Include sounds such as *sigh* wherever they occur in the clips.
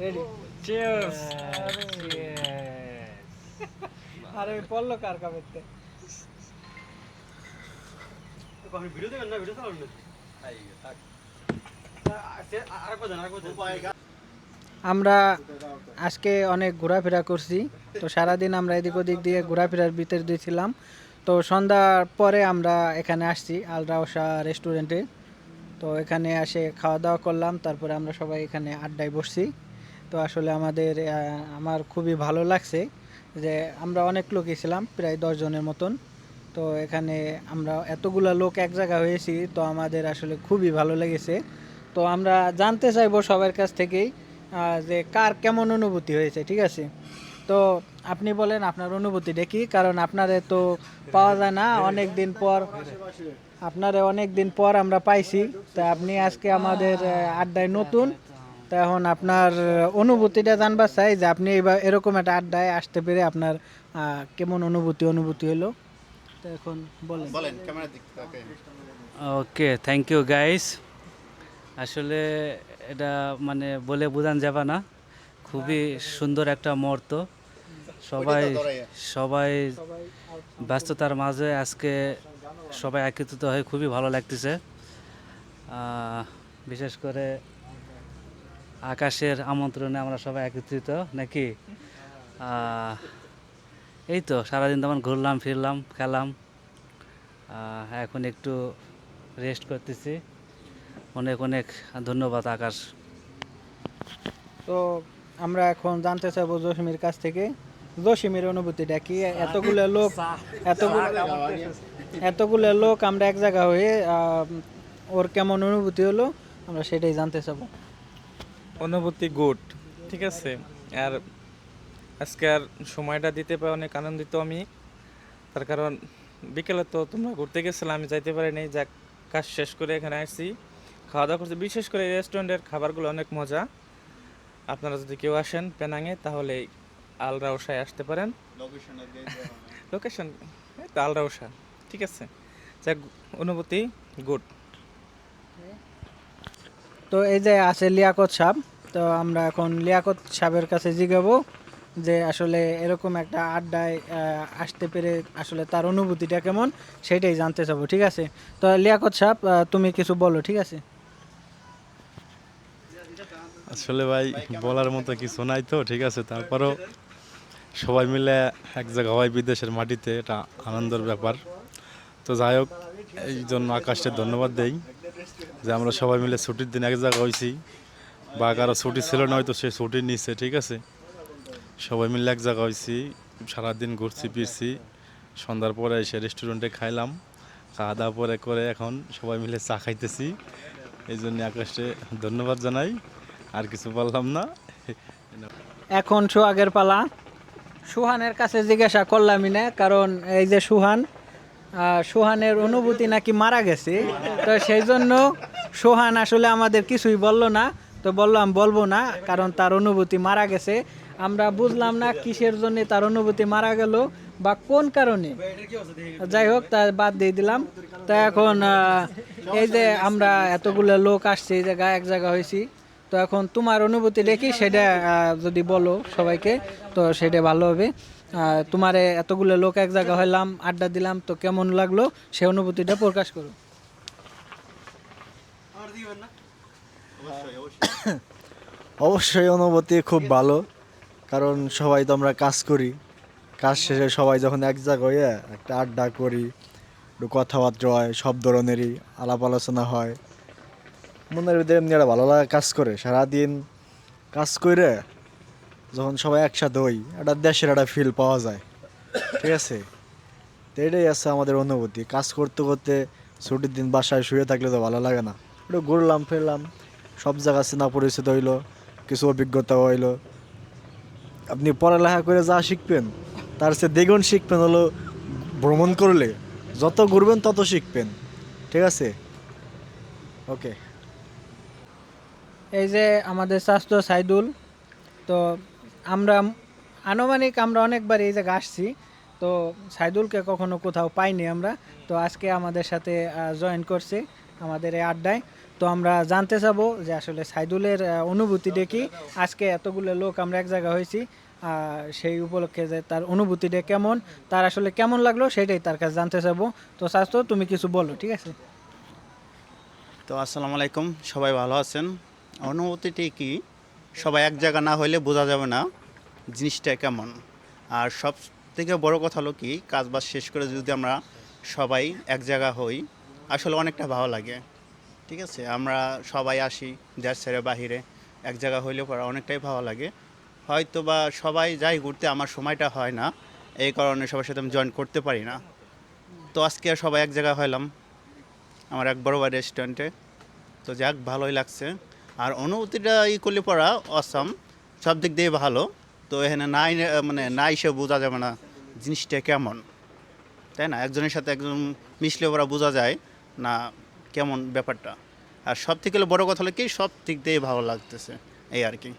Ready cheers আরে পড়ল কার video দেখেন না ভিডিও না আমরা আজকে অনেক ঘোরাফেরা করছি তো সারাদিন আমরা এদিক ওদিক দিয়ে ঘোরাফেরার ভিতর দিয়েছিলাম তো সন্ধ্যার পরে আমরা এখানে আসছি আলরাওসা রেস্টুরেন্টে তো এখানে এসে খাওয়া দাওয়া করলাম তারপরে আমরা সবাই এখানে আড্ডায় বসছি। তো আসলে আমাদের আমার খুবই ভালো লাগছে যে আমরা অনেক লোকই ছিলাম, প্রায় দশ জনের মতন। তো এখানে আমরা এতগুলা লোক এক জায়গা হয়েছি, তো আমাদের আসলে খুবই ভালো লেগেছে। তো আমরা জানতে চাইব সবার কাছ থেকেই যে কার কেমন অনুভূতি হয়েছে, ঠিক আছে? তো আপনি বলেন আপনার অনুভূতিটা কি? কারণ আপনারে তো পাওয়া যায় না, অনেক দিন পর, আপনারে অনেক দিন পর আমরা পাইছি। তা আপনি আজকে আমাদের আড্ডায় নতুন। তা এখন আপনার অনুভূতিটা জানবার চাই যে আপনি এবার এরকম একটা আড্ডায় আসতে পেরে আপনার কেমন অনুভূতি অনুভূতি হলো? তো এখন বলেন। বলেন ক্যামেরার দিক ওকে থ্যাংক ইউ গাইস আসলে এটা মানে বলে বোঝান যাবে না। খুবই সুন্দর একটা মুহূর্ত। সবাই সবাই ব্যস্ততার মাঝে আজকে সবাই একত্রিত হয়ে খুবই ভালো লাগতেছে। বিশেষ করে আকাশের আমন্ত্রণে আমরা সবাই একত্রিত, নাকি? এই তো, সারাদিন তেমন ঘুরলাম, ফিরলাম, খেলাম। এখন একটু রেস্ট করতেছি। অনেক অনেক ধন্যবাদ আকাশ। তো আমরা এখন জানতে চাইব জসিমের কাছ থেকে। জসিমের অনুভূতিটা কি? এতগুলো লোক, এতগুলো এতগুলো লোক আমরা এক জায়গা হয়ে ওর কেমন অনুভূতি হলো? আমরা সেটাই জানতে চাবো অনুভূতি গুড ঠিক আছে? আর আজকে আর সময়টা দিতে পারে অনেক আনন্দিত আমি। তার কারণ বিকেলে তো তোমরা ঘুরতে গেছিলাম আমি যাইতে পারিনি যাক কাজ শেষ করে এখানে আসছি। খাওয়া দাওয়া করছি। বিশেষ করে রেস্টুরেন্টের খাবারগুলো অনেক মজা। আপনারা যদি কেউ আসেন পেনাঙে তাহলে এই আলরাউসায় আসতে পারেন। লোকেশন এই তো আলরাউসা ঠিক আছে? যাক অনুভূতি গুড। তো এই যে আছে লিয়াকত সাহ তো আমরা এখন লিয়াকত সাহেবের কাছে জিগাবো যে আসলে এরকম একটা আড্ডায় আসতে পেরে আসলে তার অনুভূতিটা কেমন সেটাই জানতে চাবো, ঠিক আছে? তো লিয়াকত সাহ তুমি কিছু বলো, ঠিক আছে? আসলে ভাই, বলার মতো কিছু নাই তো, ঠিক আছে? তারপরও সবাই মিলে এক জায়গা হয় বিদেশের মাটিতে, এটা আনন্দের ব্যাপার। তো যাই হোক, এই জন্য আকাশকে ধন্যবাদ দেই। যে আমরা সবাই মিলে ছুটির দিন এক জায়গা হয়েছি বা কারও ছুটি ছিল না, হয়তো সে ছুটি নিচ্ছে ঠিক আছে? সবাই মিলে এক জায়গা হয়েছি সারাদিন ঘুরছি, ফিরছি। সন্ধ্যার পরে এসে রেস্টুরেন্টে খাইলাম। খাওয়া দাওয়া পরে করে এখন সবাই মিলে চা খাইতেছি। এই জন্য আকাশে ধন্যবাদ জানাই, আর কিছু বললাম না। এখন সোহাগের পালা। সুহানের কাছে জিজ্ঞাসা করলামই না, কারণ এই যে সুহান সুহানের অনুভূতি নাকি মারা গেছে। তো সেই জন্য সুহান আসলে আমাদের কিছুই বলল না, তো বললাম বলব না, কারণ তার অনুভূতি মারা গেছে। আমরা বুঝলাম না কিসের জন্য তার অনুভূতি মারা গেল বা কোন কারণে। যাই হোক, তা বাদ দিয়ে দিলাম। তা এখন এই যে আমরা এতগুলো লোক আসছে, এই জায়গায় এক জায়গা হয়েছি, তো এখন তোমার অনুভূতি দেখি, সেটা যদি বলো সবাইকে, তো সেটা ভালো হবে। তোমারে এতগুলো লোক এক জায়গা হইলাম, আড্ডা দিলাম, তো কেমন লাগল সে অনুভূতিটা প্রকাশ করো। *coughs* অবশ্যই অনুভূতি খুব ভালো কারণ সবাই তো আমরা কাজ করি। কাজ শেষে সবাই যখন এক জায়গায় হয়ে একটা আড্ডা করি একটু কথাবার্তা হয় সব ধরনেরই আলাপ আলোচনা হয়। মনের ভিতরে এমনি একটা ভালো লাগা কাজ করে। সারাদিন কাজ করে যখন সবাই একসাথে হই একটা দেশের একটা ফিল পাওয়া যায়। ঠিক আছে? তো এটাই আছে আমাদের অনুভূতি। কাজ করতে করতে ছুটির দিন বাসায় শুয়ে থাকলে তো ভালো লাগে না। একটু ঘুরলাম, ফিরলাম। সব জায়গা চেনা পরিচিত হইল, কিছু অভিজ্ঞতা হইল। আপনি পড়ালেখা করে যা শিখবেন, তার চেয়ে দ্বিগুণ শিখবেন হলো ভ্রমণ করলে। যত ঘুরবেন তত শিখবেন, ঠিক আছে? ওকে। এই যে আমাদের স্বাস্থ্য সাইদুল, তো আমরা আনুমানিক আমরা অনেকবার এই জায়গায় আসছি, তো সাইদুলকে কখনো কোথাও পাইনি আমরা। তো আজকে আমাদের সাথে জয়েন করছে আমাদের এই আড্ডায়। তো আমরা জানতে চাবো যে আসলে সাইদুলের অনুভূতিটা কি আজকে এতগুলো লোক আমরা এক জায়গা হয়েছি সেই উপলক্ষে যে তার অনুভূতিটা কেমন, তার আসলে কেমন লাগল সেটাই তার কাছে জানতে চাবো। তো স্বাস্থ্য, তুমি কিছু বলো, ঠিক আছে? তো আসসালামু আলাইকুম, সবাই ভালো আছেন? অনুভূতিটি কি? সবাই এক জায়গা না হলে বোঝা যাবে না জিনিসটা কেমন। আর সব থেকে বড় কথা হলো কি, কাজ বাজ শেষ করে যদি আমরা সবাই এক জায়গা হই, আসলে অনেকটা ভালো লাগে। ঠিক আছে? আমরা সবাই আসি দেশ ছেড়ে বাহিরে। এক জায়গা হইলে পরে অনেকটাই ভালো লাগে। হয়তো বা সবাই যাই ঘুরতে, আমার সময়টা হয় না। এই কারণে সবার সাথে আমি জয়েন করতে পারি না। তো আজকে সবাই এক জায়গা হইলাম, আমার এক বড় রেস্টুরেন্টে তো যাক, ভালোই লাগছে। আর অনুভূতিটা ই করলে পড়া অসাম সব দিক দিয়ে ভালো। তো এখানে নাই মানে না এসে বোঝা যাবে না জিনিসটা কেমন। তাই না? একজনের সাথে একজন মিশলে ওরা বোঝা যায়। না কেমন ব্যাপারটা? আর সব থেকে বড় কথা হলো কি সব দিক দিয়ে ভালো লাগতেছে, এই আর কি।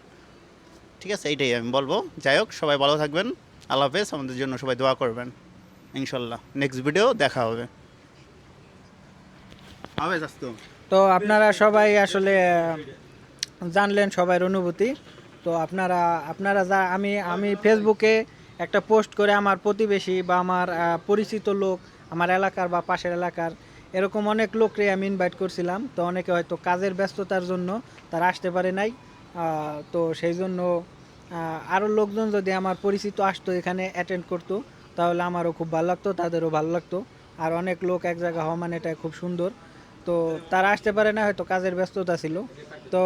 ঠিক আছে, এইটাই আমি বলব। যাই হোক, সবাই ভালো থাকবেন। আল্লাহ হাফেজ, আমাদের জন্য সবাই দোয়া করবেন। ইনশাল্লাহ নেক্সট ভিডিও দেখা হবে। তো আপনারা সবাই আসলে, জানলেন সবার অনুভূতি। তো আপনারা আপনারা যা, আমি আমি ফেসবুকে একটা পোস্ট করে আমার প্রতিবেশী বা আমার পরিচিত লোক, আমার এলাকার বা পাশের এলাকার এরকম অনেক লোককে আমি ইনভাইট করছিলাম, তো অনেকে হয়তো কাজের ব্যস্ততার জন্য তারা আসতে পারে নাই। তো সেই জন্য আরও লোকজন যদি আমার পরিচিত আসতো এখানে অ্যাটেন্ড করতো, তাহলে আমারও খুব ভালো লাগতো, তাদেরও ভালো লাগতো। আর অনেক লোক এক জায়গা হওয়া মানে এটা খুব সুন্দর। তো তারা আসতে পারে না হয়তো কাজের ব্যস্ততা ছিল। তো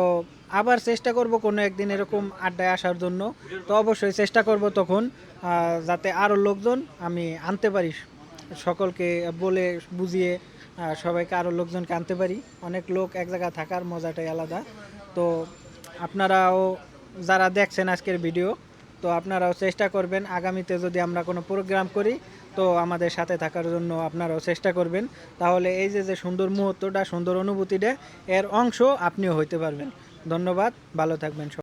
আবার চেষ্টা করব কোনো একদিন এরকম আড্ডায় আসার জন্য। তো অবশ্যই চেষ্টা করব তখন যাতে আরও লোকজন আমি আনতে পারি, সকলকে বলে বুঝিয়ে সবাইকে আরও লোকজনকে আনতে পারি। অনেক লোক এক জায়গায় থাকার মজাটাই আলাদা। তো আপনারাও যারা দেখছেন আজকের ভিডিও, তো আপনারাও চেষ্টা করবেন আগামীতে যদি আমরা কোনো প্রোগ্রাম করি, তো আমাদের সাথে থাকার জন্য আপনারাও চেষ্টা করবেন। তাহলে এই যে যে সুন্দর মুহূর্তটা, সুন্দর অনুভূতিটা, এর অংশ আপনিও হইতে পারবেন। ধন্যবাদ, ভালো থাকবেন।